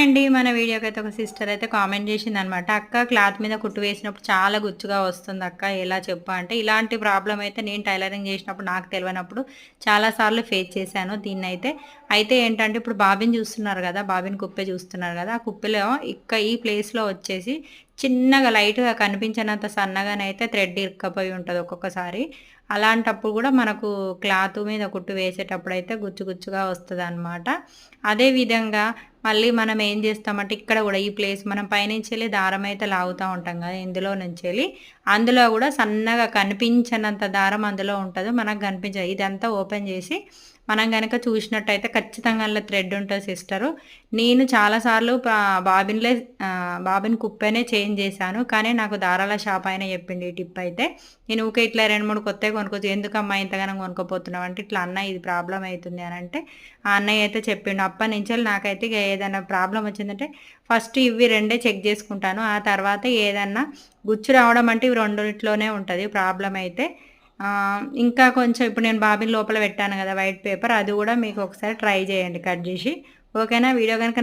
అండి మన వీడియోకి అయితే ఒక సిస్టర్ అయితే కామెంట్ చేసింది అనమాట అక్క క్లాత్ మీద కుట్టు వేసినప్పుడు చాలా గుచ్చుగా వస్తుంది అక్క ఎలా చెప్పా? అంటే ఇలాంటి ప్రాబ్లం అయితే నేను టైలరింగ్ చేసినప్పుడు నాకు తెలియనప్పుడు చాలాసార్లు ఫేస్ చేశాను దీన్ని అయితే అయితే ఏంటంటే ఇప్పుడు బాబిని చూస్తున్నారు కదా బాబిని కుప్పే చూస్తున్నారు కదా ఆ కుప్పెలో ఇక్క ఈ ప్లేస్లో వచ్చేసి చిన్నగా లైట్గా కనిపించినంత సన్నగానైతే థ్రెడ్ ఇరుక్కపోయి ఉంటుంది ఒక్కొక్కసారి. అలాంటప్పుడు కూడా మనకు క్లాత్ మీద కుట్టు వేసేటప్పుడు అయితే గుచ్చు గుచ్చుగా వస్తుంది అనమాట అదేవిధంగా మళ్ళీ మనం ఏం చేస్తామంటే ఇక్కడ కూడా ఈ ప్లేస్ మనం పైనుంచి వెళ్ళి దారం అయితే లాగుతూ ఉంటాం కదా ఇందులో నుంచి వెళ్ళి. అందులో కూడా సన్నగా కనిపించినంత దారం అందులో ఉంటుంది మనకు కనిపించదు. ఇదంతా ఓపెన్ చేసి మనం కనుక చూసినట్టయితే ఖచ్చితంగా అందులో థ్రెడ్ ఉంటుంది సిస్టరు. నేను చాలాసార్లు బాబిన్లే బాబిన్ కుప్పనే చేంజ్ చేశాను. కానీ నాకు దారాల షాప్ అయినా చెప్పింది ఈ టిప్ అయితే. నేను ఊకే ఇట్లా రెండు మూడు కొత్తగా కొనుక్కోవచ్చు. ఎందుకమ్మా ఇంతగానం కొనుక్కోపోతున్నావు? అంటే ఇట్లా అన్న ఇది ప్రాబ్లం అవుతుంది అని అంటే ఆ అన్నయ్య అయితే చెప్పిండు. అప్పటి నుంచి నాకైతే ఏదైనా ప్రాబ్లం వచ్చిందంటే ఫస్ట్ ఇవి రెండే చెక్ చేసుకుంటాను. ఆ తర్వాత ఏదన్నా గుచ్చు రావడం అంటే ఇవి రెండింటిలోనే ఉంటుంది ప్రాబ్లం అయితే. ఇంకా కొంచెం ఇప్పుడు నేను బాబిన్ లోపల పెట్టాను కదా వైట్ పేపర్ అది కూడా మీకు ఒకసారి ట్రై చేయండి కట్ చేసి. ఓకేనా? వీడియో కనుక